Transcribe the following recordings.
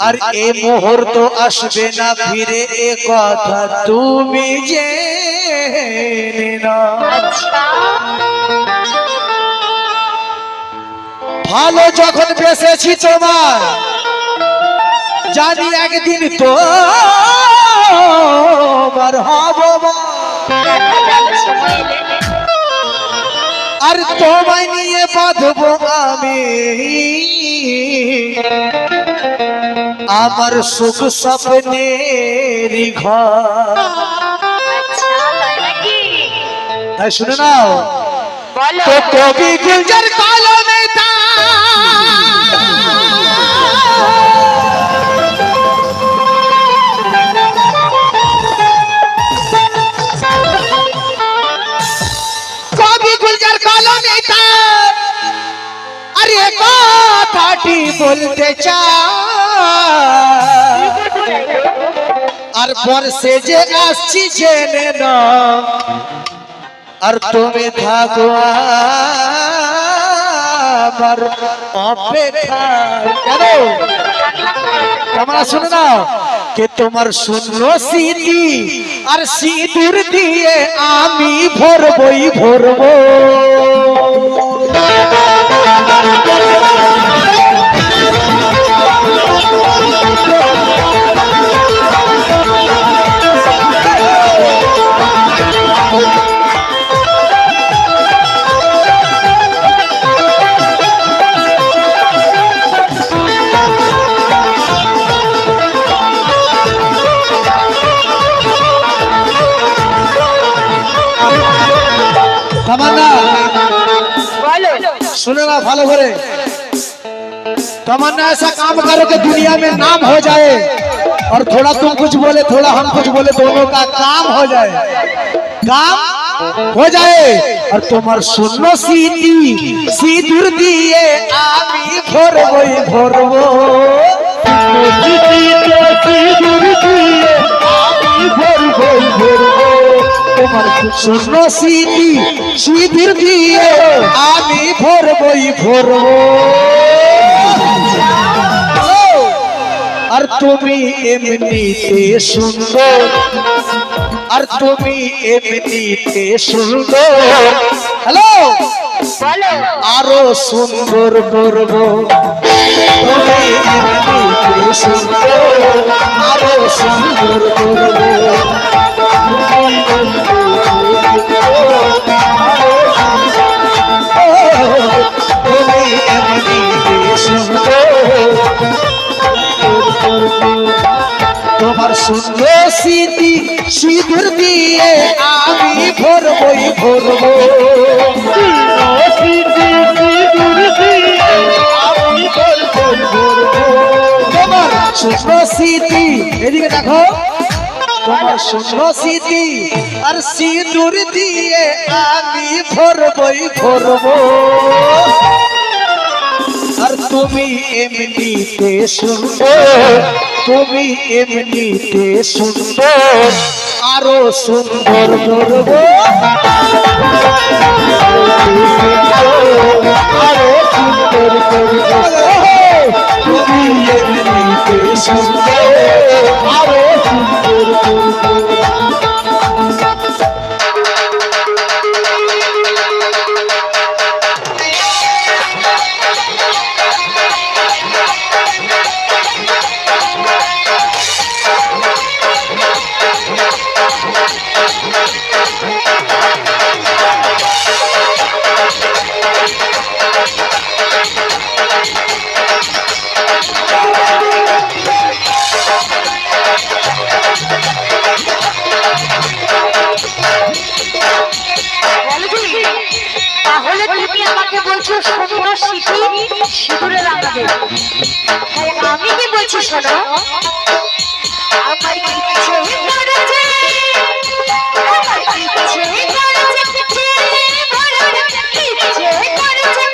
আর এ মুহূর্ত আসবে না ফিরে, এ কথা তুমি আচ্ছা ভালো যখন বেসেছি তোমার, জানি একদিন তো আর তোমায় নিয়ে বাঁধবো আমি। আমার সুখ স্বপ্নের ঘর। শুনে নাও। তো কবি গুলজার কলমে তা বলতে চাই আর বর্ষে যে আসছি জেনে না আর তুমি থাকো আমার অপেক্ষা। কেন? কে তোমার শূন্য স্মৃতি আর সিঁদুর দিয়ে আমি ভরবই ভরবো। सुने ना भालो भरे तमन्ना ऐसा काम करो कि दुनिया में नाम हो जाए और थोड़ा तुम कुछ बोले थोड़ा हम कुछ बोले दोनों का काम हो जाए काम हो जाए और तुम्हार सुनो सीधी सीधूर दिए आमी भर वही भर वो सीधी तो सीधूर दिए आमी भर वही भर वो শূন্য স্মৃতি সিঁদুর দিয়ে আমি ভরবই ভরবো। আর তুমি এমনিতে সুন্দর আর তুমি এমনিতে সুন্দর। হ্যালো? আরও সুন্দর করব। তুমি এমনিতে সুন্দর আরও সুন্দর করব। তোমার সুন্দর স্মৃতি সিঁদুর দিয়ে আমি ভরবই ভরবো। তোমার সুন্দর স্মৃতি এদিকে দেখো। স্মৃতি আর সিঁদুর দিয়ে আমি ভরবই ভরবো। আর তুমি এমনিতে সুন্দর তুমি এমনিতে সুন্দর আরও সুন্দর করব। আরও সুন্দর করব। তুমি এমনিতে আরও সুন্দর করব বলো তাহলে তুমি আমাকে বলছো সুন্দর স্মৃতি সিঁদুরে লাগাবে আমি কি বলছি শোনো? আমার ইচ্ছে করেছে, করেছে,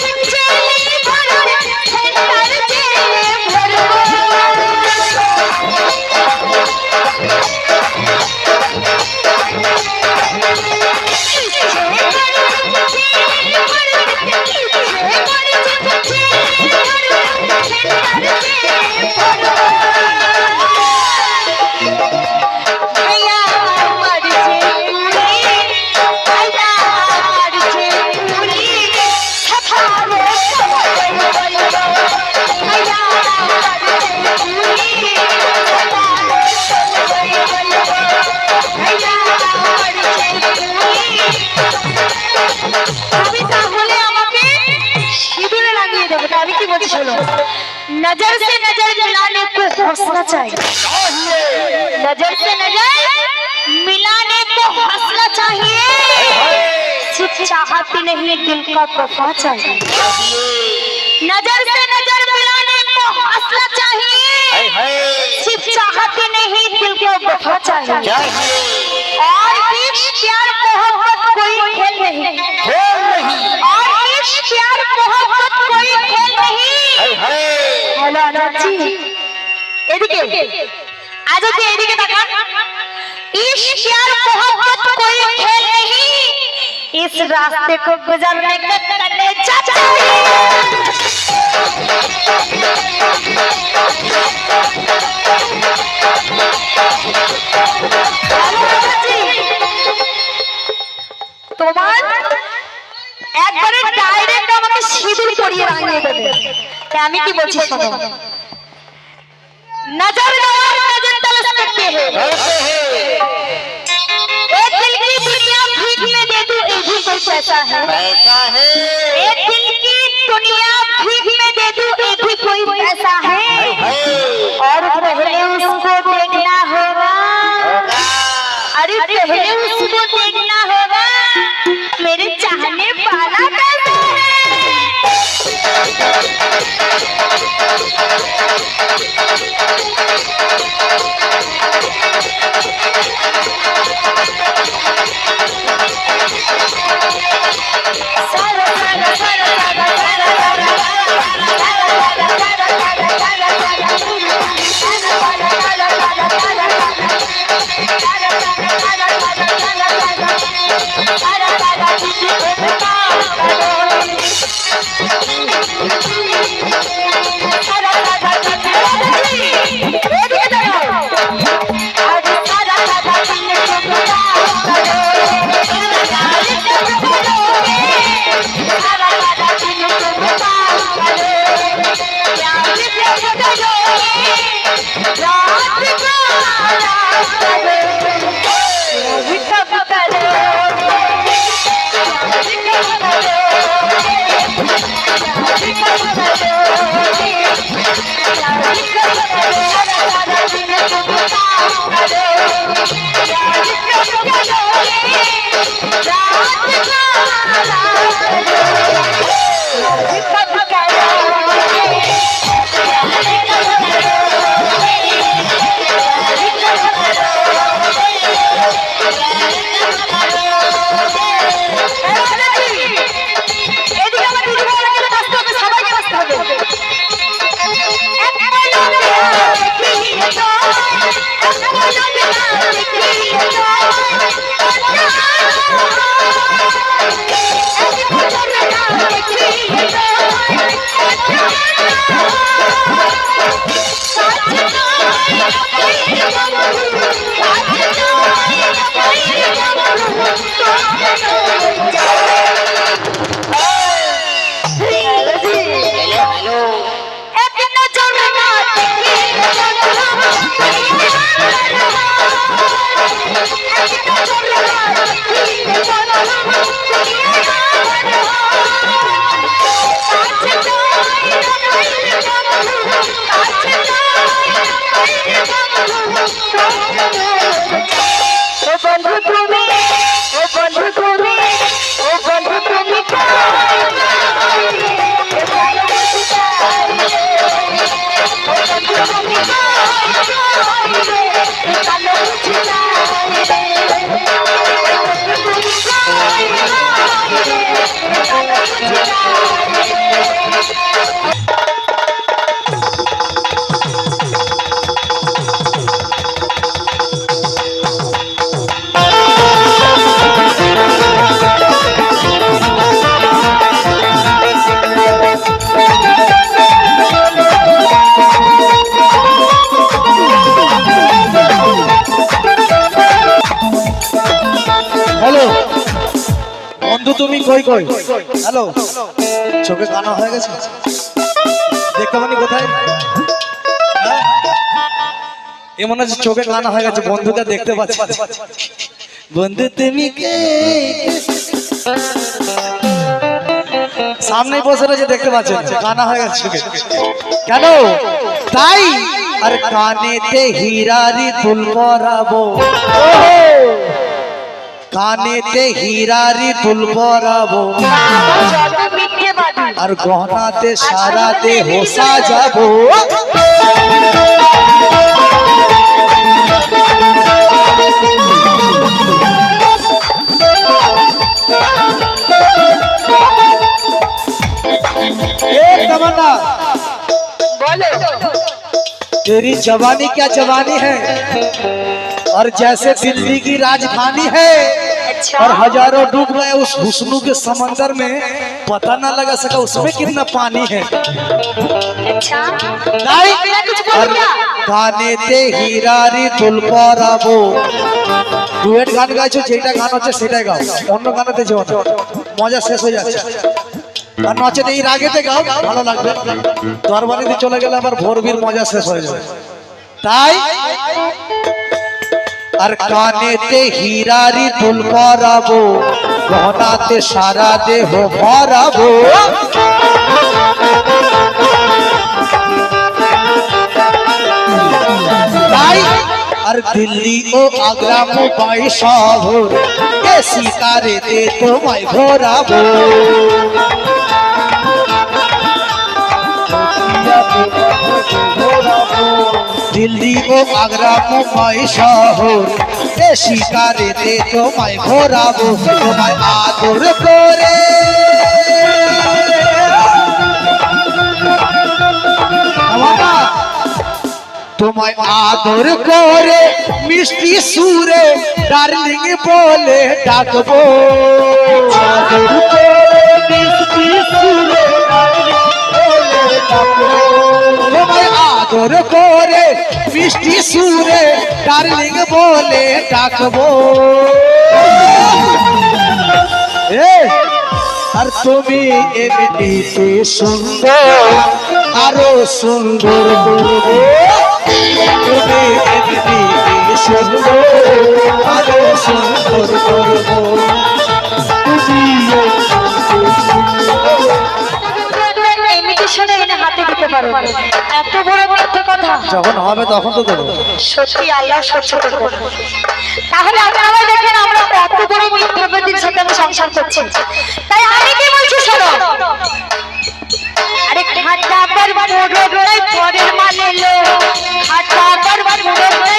করেছে, का वफा चाहिए नजर से नजर मिलाने को हौसला चाहिए सिर्फ चाहत ही नहीं दिल को वफा चाहिए और इश्क प्यार मोहब्बत कोई खेल नहीं और इश्क प्यार मोहब्बत कोई खेल नहीं হ্যালো আনাজি এদিকে আজ অব্দি এদিকে তাকান इस प्यार मोहब्बत कोई खेल नहीं इस रास्ते को गुजरने का तने चाहिए তোমার একবারে ডাইরেক্ট আমাকে সিঁদুর পরিয়ে রাঙিয়ে দেবে তা আমি কি বলছি শোনো नजर नवार भी कोई पैसा है। एक दिल की दुनिया भीख में दे दूँ ये भी कोई पैसा है? और पहले उसको देखना होगा। अरे पहले उसको देखना होगा। मेरे चाहने वाला कैसा है। কই? হ্যালো চোখে কানা হয়ে গেছে? দেখতে পানি কোথায়? হ্যাঁ? এ মনে হচ্ছে চোখে কানা হয়ে গেছে বন্ধুটা দেখতে পাচ্ছি। বন্ধু তুমি কে সামনে বসে রয়েছে দেখতে পাচ্ছেন। কানা হয়ে গেছে কেন? তাই? আর কানেতে হীরারি দুল পরাবো। কানেতে হীরারি দুল পরাবো যত মিথ্যে বাদী আর গহনাতে সারাতে হোসা যাবো ए तमन्ना বলো तेरी जवानी क्या जवानी है और जैसे दिल्ली की राजधानी है अच्छा और हजारों डूब गए उस हुस्नू के समंदर में पता ना लगा सका उसमें कितना पानी है अच्छा नहीं मैं कुछ और बोलूं क्या কানেতে হীরারি দুল পরাবো ডুয়েট গান গাইছো যেটা গান হচ্ছে সেটাই গাও অন্য গানেতে যেও না মজা শেষ হয়ে যাচ্ছে আর নচেত এই রাগেতে গাও ভালো লাগবে দরবারিতে চলে গেলে আবার ভোরবির মজা শেষ হয়ে যাবে তাই আর কানেতে হীরারি দুল পরাবো গহনাতে সারা দেহ ভরাবো। আর দিল্লি ও আগ্রা মুম্বাই শহর এ শিকারেতে তোমায় ঘোরাবো দিল্লি ও আগ্রা মুম্বাই শহর। এ শিকারেতে তোমায় ঘোরাবো তোমায় আদর করে। তোমায় আদর করে, মিষ্টি সুরে ডার্লিং বলে ডাকবো। আদর আদর করে। মিষ্টি সুরে ডার্লিং বলে ডাকবো। আর তুমি এমনিতে সুন্দর, আরও সুন্দর করব তুমি এমনিতে সুন্দর, আরও সুন্দর করব তুমিও পারো এত বড় কথা। যখন হবে তখন তো দেবো সত্যি আল্লাহ সহ্য করবে তাহলে আপনারা দেখেন আমরা এত বড় মিথ্যাবাদীর সাথে আমি সংসার করছি। তাই আমি কি বলছি শোনো? আরে খাটা বারবার মোড়লাই পরের খাটা বারবার মোড়লাই পরের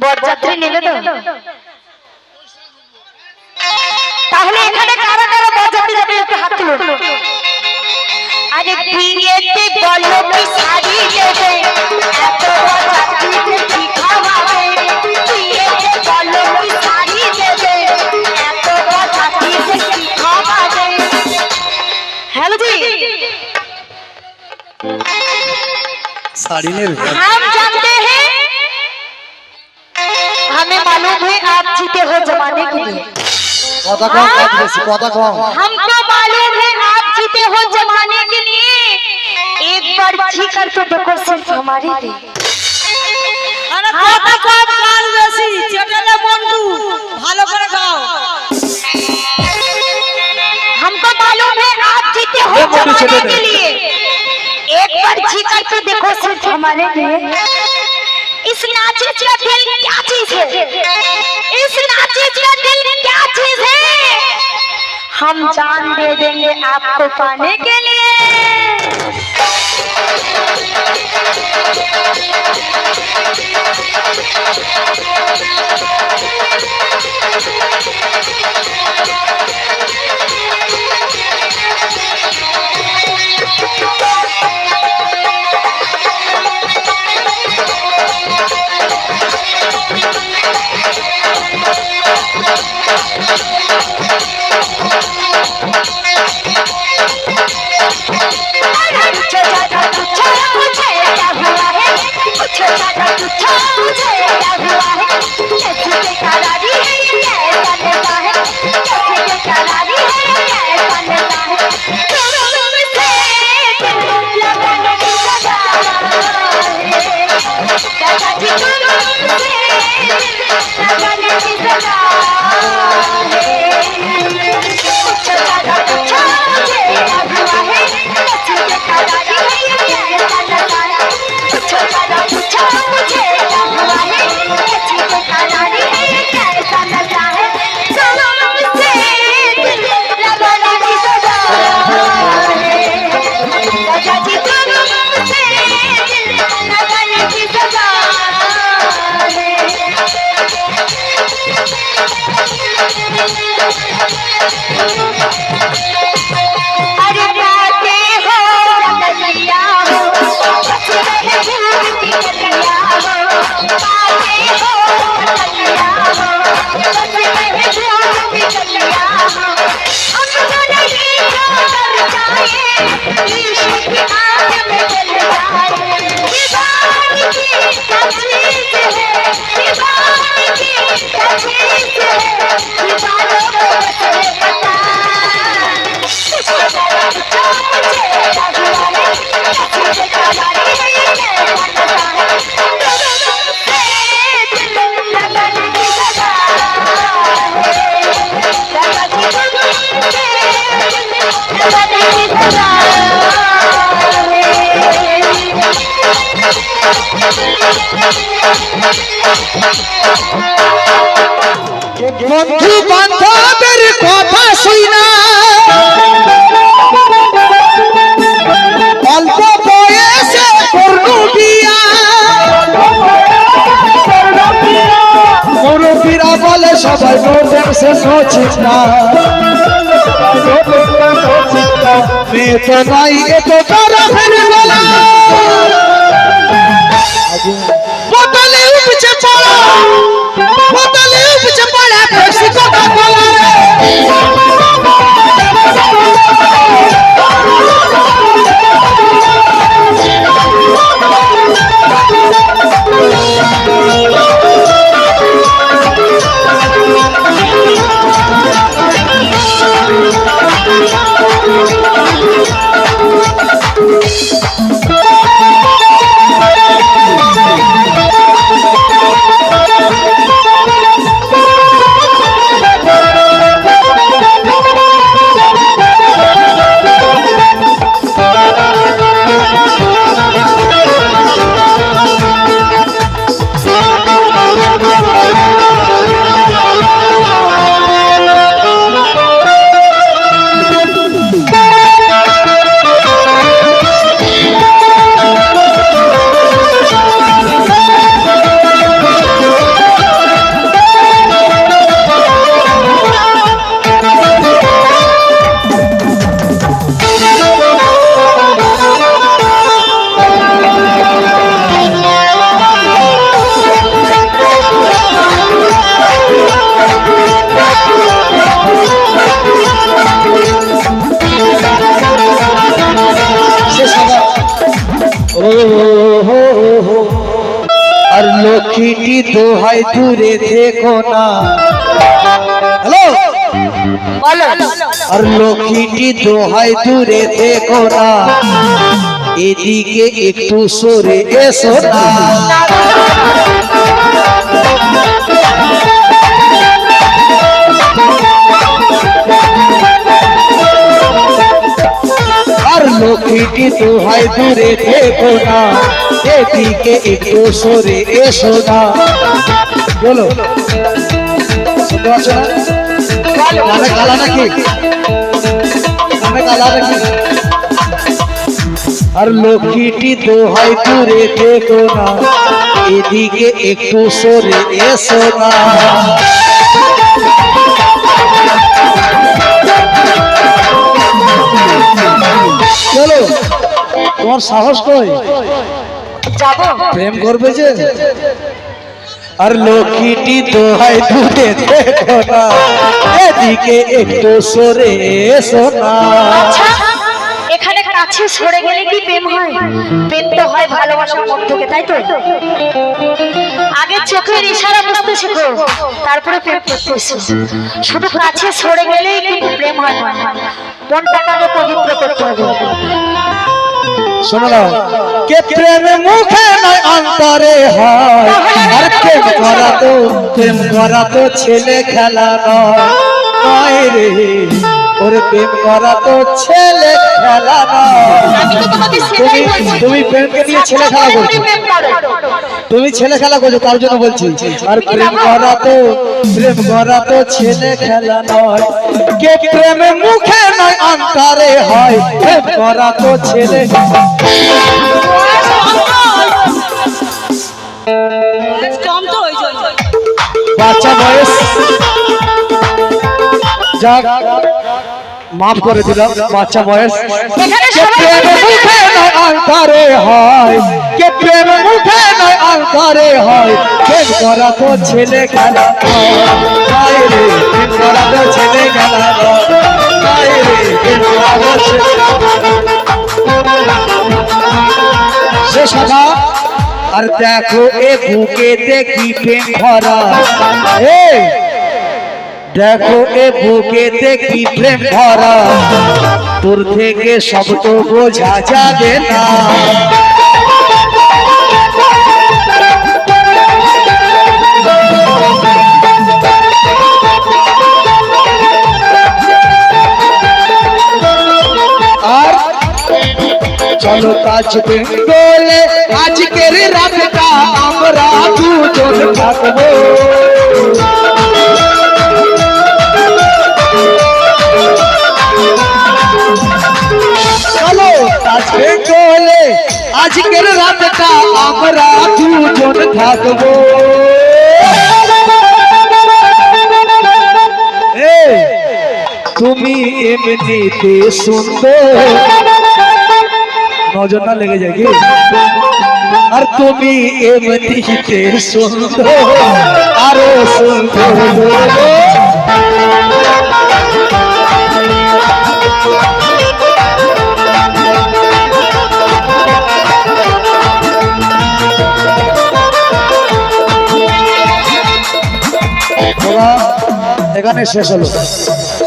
বরযাত্রী নিলে তো তাহলে এখানে কারা কারা বরযাত্রী যাবে একটু হাত তুলুন আরে বিয়েতে বলো কি শাড়ি দেবে এত বরযাত্রীদের কি খাওয়াবে বিয়েতে বলো কি শাড়ি দেবে এত বরযাত্রীদের কি খাওয়াবে হ্যালো জি শাড়ি নেবে हम जानते हैं हमें मालूम है आप जीते हो जमाने के लिए কথা কম কাজ বেশি কথা কম हमको मालूम है आप जीते हो जमाने के लिए एक बार जी कर तो देखो सिर्फ हमारे लिए আরে কথা কম গান বেশি চ্যানেলে বন্ধু ভালো করে গাও हमको मालूम है आप जीते हो ये मोटू जमाने चले के गए। लिए एक बार जी कर तो देखो सिर्फ हमारे लिए इस दिल क्या चीज़ है इस दिल क्या चीज़ है हम जान दे देंगे आपको पाने के लिए yeah. বন্ধু বান্ধবের কথা শুই না। অল্প বয়সে করলু বিয়া। মুরব্বীরা বলে সবাই নোটেন সে চিন্তা মেয়ে তো নাই এত বড় ফের বলা। বোতলে উপচে পড়া। দোহাই দূরে থেকো না। হ্যালো? আর লক্ষ্মীটি দোহাই দূরে থেকো না। এদিকে একটু সরে এসো না। দোহাই দূরে থেকো না? এদিকে একটু সরে এসো না। বলো। শুনতে পাচ্ছ না? কালা নাকি? কালা নাকি? আর লক্ষ্মীটি দোহাই দূরে থেকো না। এদিকে একটু সরে এসো না। চলো তোমার সাহস কই? যাব। প্রেম করবে যে? আর লক্ষ্মীটি তো হয় দূরে দেখো না। এদিকে একটু সরে এসো না। আচ্ছা এখানে কাছে সরে গেলে কি প্রেম হয়? প্রেম তো হয় ভালোবাসার মন থেকে তাই তো? আগে চোখের ইশারা বুঝতে শেখো তারপরে প্রেম করতে শুধু কাছে সরে গেলেই কিন্তু প্রেম হয়? মনটাকে আগে পবিত্র করতে হবে। শোনো না। কে প্রেম মুখে নয়, অন্তরে হয়। আর প্রেম করা তো প্রেম ছেলে খেলা নয়। রে। ওরে প্রেম করা তো ছেলে খেলা সেটাই তুমি তুমি প্রেমকে নিয়ে ছেলে খেলা করছ। তুমি ছেলে খেলা করছ তার জন্য বলছি। আর প্রেম করা তো প্রেম করা তো ছেলে খেলা নয়। কে প্রেমে মুখে নয় অন্তরে হয়। প্রেম করা তো ছেলে বাচ্চা বয়স। যাক। মাফ করে দিলাম বাচ্চা বয়স। এখানে কে সবাই মুখে নয় অন্তরে হয়। কে প্রেমে মুখে নয় অন্তরে হয়। প্রেম করা তো ছেলে খেলা নয়। রে প্রেম করা তো ছেলে খেলা নয়। রে প্রেম করা তো ছেলে সে সদা আর দেখো এ বুকে দেখি প্রেম ভরা। দেখো এ বুকে দেখি প্রেম ভরা। তোর থেকে তো বোঝা যাবে না। চলো কাজ বেঙ্গলে, আজকের রাতটা আমরা দুজন থাকব। আজকের রাতটা আমরা দুজন থাকব এই, তুমি এমনিতে সুন্দর নজর না লেগে যায় কি আর তুমি এমনিতে সুন্দর আরও সুন্দর এখানে শেষ হলো তাহলে